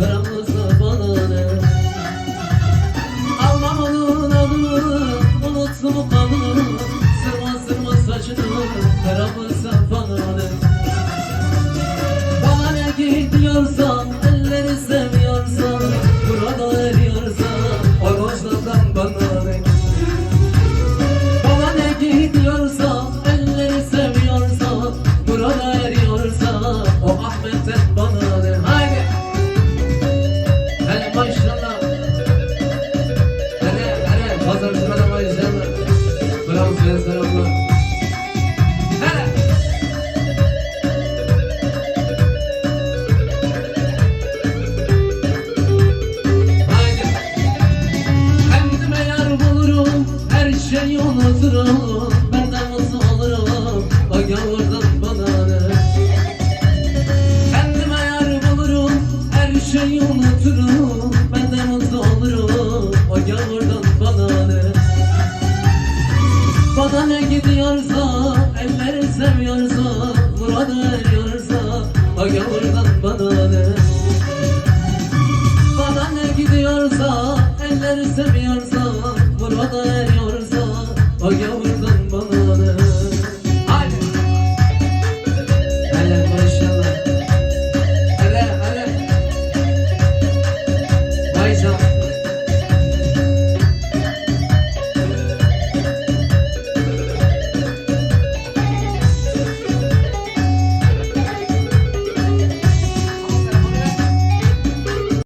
karamızda bana ne Almam onun adını unuttum kanını Sırma saçını karamızda bana Bana ne gidiyorsan elleri seviyorsan Burada eriyorsan o rojlardan bana ne? Bana ne gidiyorsan elleri seviyorsan Burada eriyorsan o Ahmet'ten Kendime yer bulurum Her şeyi unuturum. Benden nasıl olurum O gavurdan bana ne? Kendime yer bulurum Her şeyi unuturum kalanı Badana gidiyorsa, eller seviyorsa, murad eriyorsa Ha gavurdan badanı. Badana gidiyorsa, eller seviyorsa